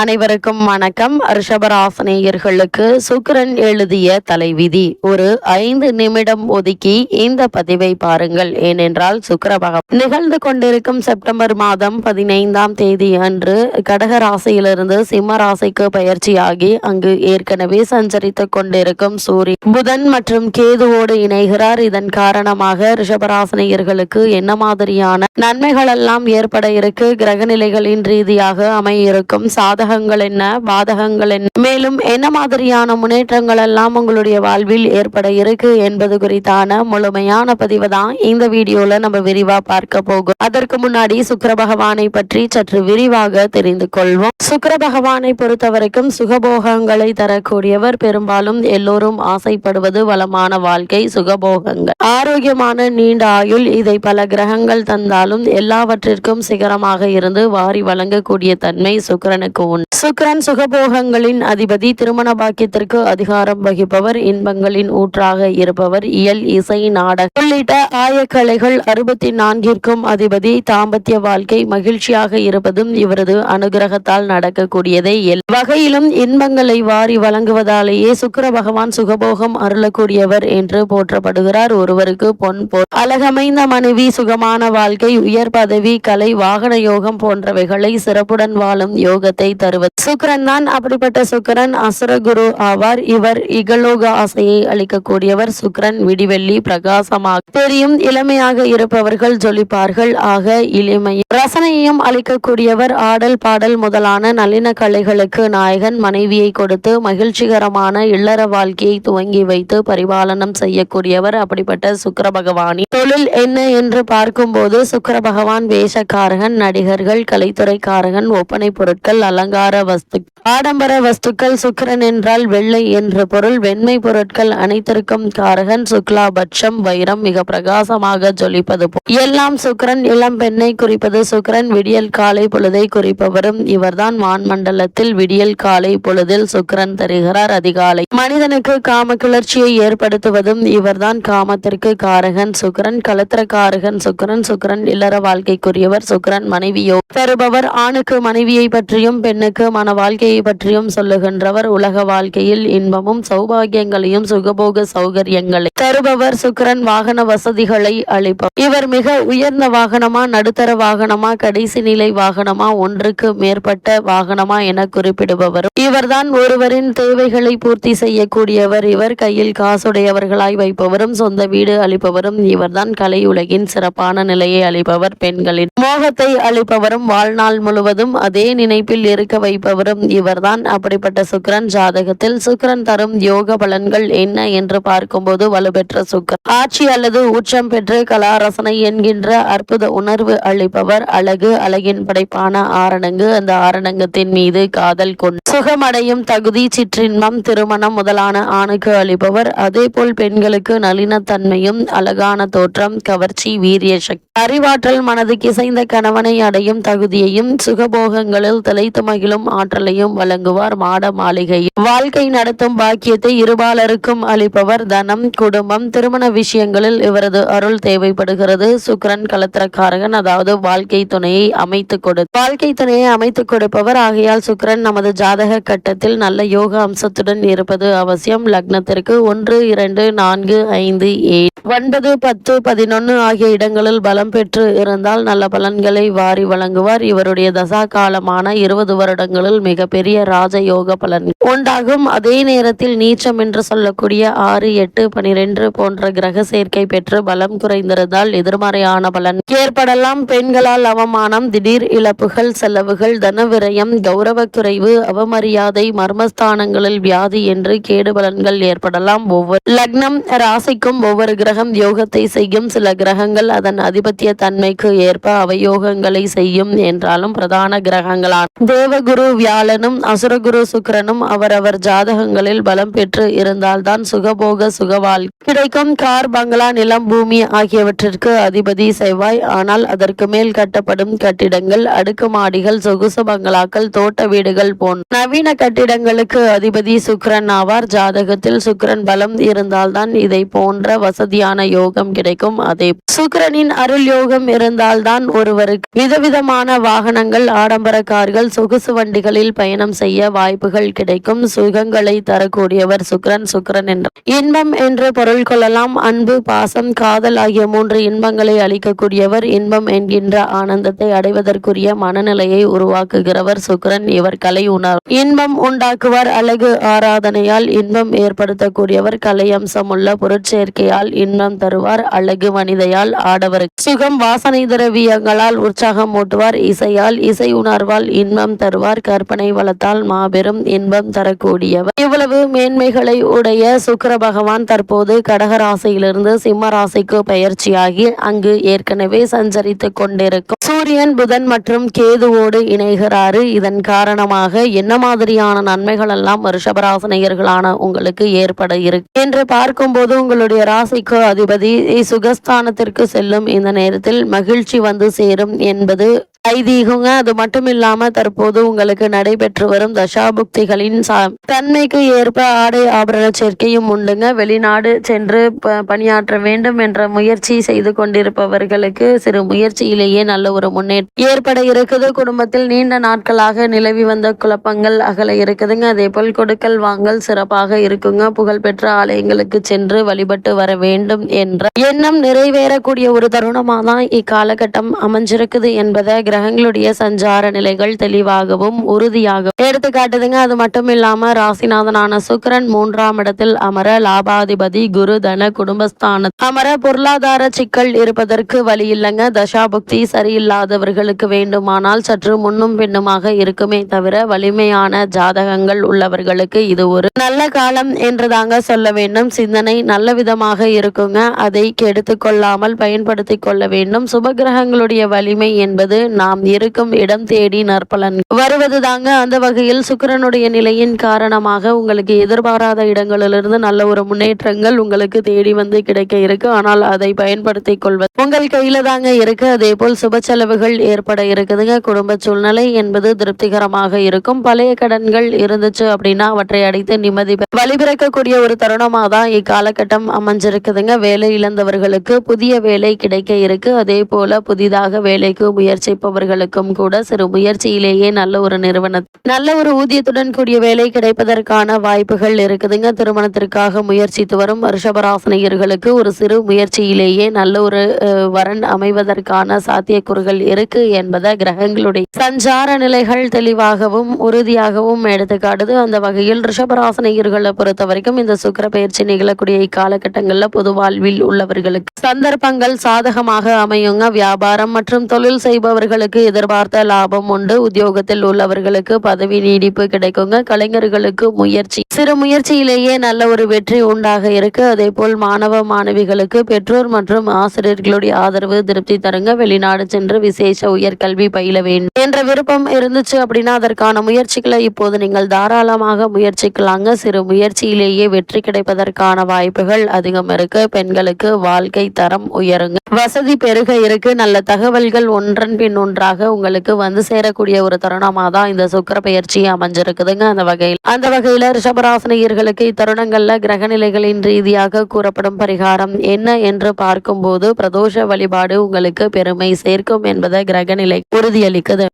அனைவருக்கும் வணக்கம். ரிஷபராசனேயர்களுக்கு சுக்கரன் எழுதிய தலைவிதி. ஒரு ஐந்து நிமிடம் ஒதுக்கி இந்த பதிவை பாருங்கள். ஏனென்றால் சுக்கர பகவான் நிகழ்ந்து கொண்டிருக்கும் செப்டம்பர் மாதம் பதினைந்தாம் தேதி அன்று கடக ராசியிலிருந்து சிம்ம ராசிக்கு பயிற்சியாகி அங்கு ஏற்கனவே சஞ்சரித்துக் கொண்டிருக்கும் சூரியன் புதன் மற்றும் கேதுவோடு இணைகிறார். இதன் காரணமாக ரிஷபராசனையர்களுக்கு என்ன மாதிரியான நன்மைகள் எல்லாம் ஏற்பட இருக்கு? கிரகநிலைகளின் ரீதியாக அமையிருக்கும் சாதகங்கள் என்ன? பாதகங்கள் என்ன? மேலும் என்ன மாதிரியான முன்னேற்றங்கள் எல்லாம் உங்களுடைய வாழ்வில் ஏற்பட இருக்கு என்பது குறித்தான முழுமையான பதிவு தான் இந்த வீடியோல நம்ம விரிவா பார்க்க போகும். அதற்கு முன்னாடி சுக்கர பகவானை பற்றி சற்று விரிவாக தெரிந்து கொள்வோம். சுக்கர பகவானை பொறுத்தவரைக்கும் சுகபோகங்களை தரக்கூடியவர் பெரும்பாலும் எல்லோரும் ஆசைப்படுவது வளமான வாழ்க்கை சுகபோகங்கள். ஆரோக்கியமான நீண்ட ஆயுள் இதை பல கிரகங்கள் தந்தாலும் எல்லாவற்றிற்கும் சிகரமாக இருந்து வாரி வழங்கக்கூடிய தன்மை சுக்கிரனுக்கு உண்டு சுக்கிரன் சுகபோகங்களின் அதிபதி திருமண பாக்கியத்திற்கு அதிகாரம் வகிப்பவர் இன்பங்களின் ஊற்றாக இருப்பவர் இயல் இசை நாடகம் உள்ளிட்ட ஆயக்கலைகள் அறுபத்தி நான்கிற்கும் அதிபதி. தாம்பத்திய வாழ்க்கை மகிழ்ச்சியாக இருப்பதும் இவரது அனுகிரகத்தால் நடக்கக்கூடியதே எல் வகையிலும் இன்பங்களை வாரி வழங்குவதாலேயே சுக்கிர பகவான் சுகபோகம் அருளக்கூடியவர் என்று போற்றப்படுகிறார். ஒருவருக்கு பொன் போல் அழகமைந்த மனைவி சுகமான வாழ்க்கை உயர் பதவி கலை வாகன யோகம் போன்றவைகளை சிறப்புடன் வாழும் யோகத்தை தருவது சுக்கரன் தான். அப்படிப்பட்ட சுக்கிரன் அசுரகுரு ஆவார். இவர் இகலோக ஆசையை அளிக்கக்கூடியவர். சுக்கிரன் விடிவெள்ளி பிரகாசமாக தெரியும். இளமையாக இருப்பவர்கள் ஜொலிப்பார்கள். ஆக இளமை ரசனையையும் அளிக்கக்கூடியவர். ஆடல் பாடல் முதலான நளின கலைகளுக்கு நாயகன் மனைவியை கொடுத்து மகிழ்ச்சிகரமான இல்லற வாழ்க்கையை துவங்கி வைத்து பரிபாலனம் செய்யக்கூடியவர். அப்படிப்பட்ட சுக்கர பகவானி தொழில் என்ன என்று பார்க்கும்போது சுக்கர பகவான் வேஷக்காரகன் நடிகர்கள் கலைத்துறைக்காரகன் ஒப்பனை பொருட்கள் அலங்கார like ஆடம்பர வஸ்துக்கள் சுக்கிரன் என்றால் வெள்ளை என்று பொருள். வெண்மை பொருட்கள் அனைத்திற்கும் காரகன். சுக்லாபட்சம் வைரம் மிக பிரகாசமாக ஜொலிப்பது எல்லாம் சுக்கிரன் இளம் பெண்ணை குறிப்பது சுக்கரன். விடியல் காலை பொழுதை குறிப்பவரும் இவர்தான். வான்மண்டலத்தில் விடியல் காலை பொழுதில் சுக்கரன் தருகிறார் அதிகாலை. மனிதனுக்கு காம கிளர்ச்சியை ஏற்படுத்துவதும் இவர்தான் காமத்திற்கு காரகன். சுக்கிரன் கலத்திரக்காரகன் சுக்கரன் சுக்கிரன் இல்லற வாழ்க்கைக்குரியவர். சுக்கிரன் மனைவியோ தருபவர் ஆணுக்கு மனைவியை பற்றியும் பெண்ணுக்கு மன வாழ்க்கையை பற்றியும் சொல்லுகின்றவர் உலக வாழ்க்கையில் இன்பமும் சௌபாகியங்களையும் சுகபோக சௌகரியங்களை தருபவர் சுக்கிரன் வாகன வசதிகளை அளிப்பவர். இவர் மிக உயர்ந்த வாகனமா நடுத்தர வாகனமா கடைசி நிலை வாகனமா ஒன்றுக்கு மேற்பட்ட வாகனமா என குறிப்பிடுபவர். இவர்தான் ஒருவரின் தேவைகளை பூர்த்தி செய்யக்கூடியவர். இவர் கையில் காசுடையவர்களாய் வைப்பவரும் சொந்த வீடு அளிப்பவரும். இவர்தான் கலை உலகின் சிறப்பான நிலையை அளிப்பவர். பெண்களின் மோகத்தை அளிப்பவரும் வாழ்நாள் முழுவதும் அதே நினைப்பில் இருக்க வைப்பவரும் இவர்தான். அப்படிப்பட்ட சுக்கிரன் ஜாதகத்தில் சுக்கிரன் தரும் யோக பலன்கள் என்ன என்று பார்க்கும்போது வலுப்பெற்ற சுக்கிரன். ஆட்சி அல்லது உச்சம் பெற்று கலாரசனை என்கின்ற அற்புத உணர்வு அளிப்பவர். அழகு அழகின் படைப்பான ஆரணங்கு. அந்த ஆரணங்கத்தின் மீது காதல் கொண்டு சுகமடையும் தகுதி சிற்றின்பம் திருமணம் முதலான ஆணுக்கு அளிப்பவர். அதே போல் பெண்களுக்கு நளினத்தன்மையும் அழகான தோற்றம் கவர்ச்சி வீரிய சக்தி. அறிவாற்றல் மனதுக்கு இசைந்த கணவனை அடையும் தகுதியையும் சுகபோகங்களில் திளைத்து மகிழும் ஆற்றலையும் வழங்குவார். மாட மாளிகை. வாழ்க்கை நடத்தும் பாக்கியத்தை இருபாலருக்கும் அளிப்பவர். தனம் குடும்பம் திருமண விஷயங்களில் இவரது அருள் தேவைப்படுகிறது. சுக்கிரன் கலத்திரக்காரகன் அதாவது வாழ்க்கை துணையை அமைத்து கொடு வாழ்க்கை துணையை அமைத்துக் கொடுப்பவர். ஆகையால் சுக்கிரன் நமது ஜாதக கட்டத்தில் நல்ல யோக அம்சத்துடன் இருப்பது அவசியம். லக்னத்திற்கு ஒன்று இரண்டு நான்கு ஐந்து ஏழு ஒன்பது பத்து பதினொன்னு ஆகிய இடங்களில் பலம் பெற்று இருந்தால் நல்ல பலன்களை வாரி வழங்குவார். இவருடைய தசா காலமான இருபது வருடங்களில் மிகப்பெரிய பெரிய ராஜயோக பலன். உண்டாகும் அதே நேரத்தில் நீச்சம் என்று சொல்லக்கூடிய ஆறு எட்டு பனிரெண்டு போன்ற கிரக சேர்க்கை பெற்று பலம் குறைந்திருந்தால் எதிர்மறையான பலன். ஏற்படலாம் பெண்களால் அவமானம் திடீர் இழப்புகள் செலவுகள் தன விரயம் கௌரவ குறைவு அவமரியாதை மர்மஸ்தானங்களில் வியாதி என்று கேடு பலன்கள் ஏற்படலாம். ஒவ்வொரு லக்னம் ராசிக்கும் ஒவ்வொரு கிரகம் யோகத்தை செய்யும். சில கிரகங்கள் அதன் அதிபத்திய தன்மைக்கு ஏற்ப அவயோகங்களை செய்யும் என்றாலும் பிரதான கிரகங்களான தேவகுரு வியாழனும் அசுரகுரு சுக்கிரனும் அவரவர் ஜாதகங்களில் பலம் பெற்று இருந்தால்தான் சுகபோக சுகவாழ். கிடைக்கும் கார் பங்களா நிலம் பூமி ஆகியவற்றிற்கு அதிபதி செவ்வாய். ஆனால் அதற்கு மேல் கட்டப்படும் கட்டிடங்கள் அடுக்குமாடிகள் சொகுசு பங்களாக்கள் தோட்ட வீடுகள் போன்ற நவீன கட்டிடங்களுக்கு அதிபதி சுக்கரன் ஆவார். ஜாதகத்தில் சுக்கிரன் பலம் இருந்தால்தான் இதை போன்ற வசதியான யோகம் கிடைக்கும். அதே சுக்கிரனின் அருள் யோகம் இருந்தால்தான் ஒருவருக்கு விதவிதமான வாகனங்கள் ஆடம்பர கார்கள் சொகுசு வண்டிகளில் பயணம் பயணம் செய்ய வாய்ப்புகள் கிடைக்கும். சுகங்களை தரக்கூடியவர் சுக்கிரன் சுக்கிரன் என்ற இன்பம் என்று பொருள் கொள்ளலாம். அன்பு பாசம் காதல் ஆகிய மூன்று இன்பங்களை அளிக்கக்கூடியவர் இன்பம் என்கின்ற ஆனந்தத்தை அடைவதற்குரிய மனநிலையை உருவாக்குகிறவர் சுக்கிரன் இவர் கலை உணர். இன்பம் உண்டாக்குவார் அழகு ஆராதனையால். இன்பம் ஏற்படுத்தக்கூடியவர் கலை அம்சம் உள்ள பொருட்சேர்க்கையால். இன்பம் தருவார் அழகு மனிதையால் ஆடவர். சுகம் வாசனை திரவியங்களால் உற்சாகம் ஊட்டுவார். இசையால் இசை உணர்வால் இன்பம் தருவார். கற்பனை வள வளத்தால் மாபெரும் இன்பம் தரக்கூடியவர். இவ்வளவு மேன்மைகளை உடைய சுக்கர பகவான் தற்போது கடகராசியிலிருந்து சிம்ம ராசிக்கு பயிற்சியாகி அங்கு ஏற்கனவே சஞ்சரித்துக் கொண்டிருக்கும். சூரியன் புதன் மற்றும் கேதுவோடு இணைகிறாரு. இதன் காரணமாக என்ன மாதிரியான நன்மைகள் எல்லாம் ரிஷபராசனையர்களான உங்களுக்கு ஏற்பட இருக்கு என்று பார்க்கும்போது உங்களுடைய ராசிக்கு அதிபதி சுகஸ்தானத்திற்கு செல்லும் இந்த நேரத்தில் மகிழ்ச்சி வந்து சேரும் என்பது ஐதீகங்க. அது மட்டும் இல்லாம தற்போது உங்களுக்கு நடைபெற்று வரும் தசாபுக்திகளின் தன்மைக்கு ஏற்ப ஆடை ஆபரண சேர்க்கையும் உண்டுங்க. வெளிநாடு சென்று பணியாற்ற வேண்டும் என்ற முயற்சி செய்து கொண்டிருப்பவர்களுக்கு சிறு முயற்சியிலேயே நல்ல ஒரு முன்னேற்றம் ஏற்பட இருக்குது. குடும்பத்தில் நீண்ட நாட்களாக நிலவி வந்த குழப்பங்கள் அகல இருக்குதுங்க. அதே போல் கொடுக்கல் வாங்கல் சிறப்பாக இருக்குங்க. புகழ்பெற்ற ஆலயங்களுக்கு சென்று வழிபட்டு வர வேண்டும் என்ற எண்ணம் நிறைவேறக்கூடிய ஒரு தருணமாக தான் இக்காலகட்டம் அமைஞ்சிருக்குது என்பதை கிரகங்களுடைய சஞ்சார நிலைகள் தெளிவாகவும் உறுதியாகவும். எடுத்துக்காட்டுதுங்க அது மட்டும் இல்லாம ராசிநாதனான சுக்கிரன் மூன்றாம் இடத்தில் அமர லாபாதிபதி குரு தன குடும்பஸ்தான அமர பொருளாதார சிக்கல் இருப்பதற்கு வழி இல்லைங்க. தசாபுக்தி சரியில்லாதவர்களுக்கு வேண்டுமானால் சற்று முன்னும் பின்னுமாக இருக்குமே தவிர வலிமையான ஜாதகங்கள் உள்ளவர்களுக்கு இது ஒரு நல்ல காலம் என்றுதாங்க சொல்ல வேண்டும். சிந்தனை நல்ல விதமாக இருக்குங்க. அதை கெடுத்து கொள்ளாமல் பயன்படுத்தி கொள்ள வேண்டும். சுபகிரகங்களுடைய வலிமை என்பது நாம் இருக்கும் இடம் தேடி நற்பலன். வருவது தாங்க அந்த வகையில் சுக்கிரனுடைய நிலையின் காரணமாக உங்களுக்கு எதிர்பாராத இடங்களிலிருந்து நல்ல ஒரு முன்னேற்றங்கள் உங்களுக்கு தேடி வந்து கிடைக்க இருக்கு. ஆனால் அதை பயன்படுத்தி கொள்வது உங்கள் கையில தாங்க இருக்கு. அதே போல் சுப செலவுகள் ஏற்பட இருக்குதுங்க. குடும்ப சூழ்நிலை என்பது திருப்திகரமாக இருக்கும். பழைய கடன்கள் இருந்துச்சு அப்படின்னா அவற்றை அடைத்து நிம்மதி வழிபிறக்கக்கூடிய ஒரு தருணமாக தான் இக்காலகட்டம் அமைஞ்சிருக்குதுங்க. வேலை இழந்தவர்களுக்கு புதிய வேலை கிடைக்க இருக்கு. அதே போல புதிதாக வேலைக்கு இருப்பவர்களுக்கும் கூட சிறு முயற்சியிலேயே நல்ல ஒரு நிறுவன நல்ல ஒரு ஊதியத்துடன் கூடிய வேலை கிடைப்பதற்கான வாய்ப்புகள் இருக்குதுங்க. திருமணத்திற்காக முயற்சித்து வரும் வருஷபராசனையர்களுக்கு ஒரு சிறு முயற்சியிலேயே நல்ல ஒரு வரன் அமைவதற்கான சாத்தியக்கூறுகள் இருக்கு என்பதை கிரகங்களுடைய சஞ்சார நிலைகள் தெளிவாகவும் உறுதியாகவும் எடுத்துக்காட்டுது. அந்த வகையில் ரிஷபராசனையர்களை பொறுத்த வரைக்கும் இந்த சுக்கர பயிற்சி நிகழக்கூடிய இக்காலகட்டங்களில் பொது வாழ்வில் உள்ளவர்களுக்கு சந்தர்ப்பங்கள் சாதகமாக அமையுங்க. வியாபாரம் மற்றும் தொழில் செய்பவர்கள் செய்பவர்களுக்கு எதிர்பார்த்த லாபம் உண்டு. உத்தியோகத்தில் உள்ளவர்களுக்கு பதவி நீடிப்பு கிடைக்குங்க. கலைஞர்களுக்கு முயற்சி. சிறு முயற்சியிலேயே நல்ல ஒரு வெற்றி உண்டாக இருக்கு. அதே போல் மாணவ மாணவிகளுக்கு பெற்றோர் மற்றும் ஆசிரியர்களுடைய ஆதரவு திருப்தி தருங்க. வெளிநாடு சென்று விசேஷ உயர்கல்வி பயில வேண்டும் என்ற விருப்பம் இருந்துச்சு அப்படின்னா அதற்கான முயற்சிகளை இப்போது நீங்கள் தாராளமாக முயற்சிக்கலாங்க. சிறு முயற்சியிலேயே வெற்றி கிடைப்பதற்கான வாய்ப்புகள் அதிகம் இருக்கு. பெண்களுக்கு வாழ்க்கை தரம் உயருங்க. வசதி பெருக இருக்கு. நல்ல தகவல்கள் ஒன்றன் பின் ஒன்றாக உங்களுக்கு வந்து சேரக்கூடிய ஒரு தருணமாக தான் இந்த சுக்கிர பயிற்சி அமைஞ்சிருக்குதுங்க. அந்த வகையில் அந்த வகையில் ரிஷபராசனியர்களுக்கு இத்தருணங்கள்ல கிரகநிலைகளின் ரீதியாக கூறப்படும் பரிகாரம் என்ன என்று பார்க்கும்போது பிரதோஷ வழிபாடு உங்களுக்கு பெருமை சேர்க்கும் என்பதை கிரகநிலை உறுதியளிக்குது.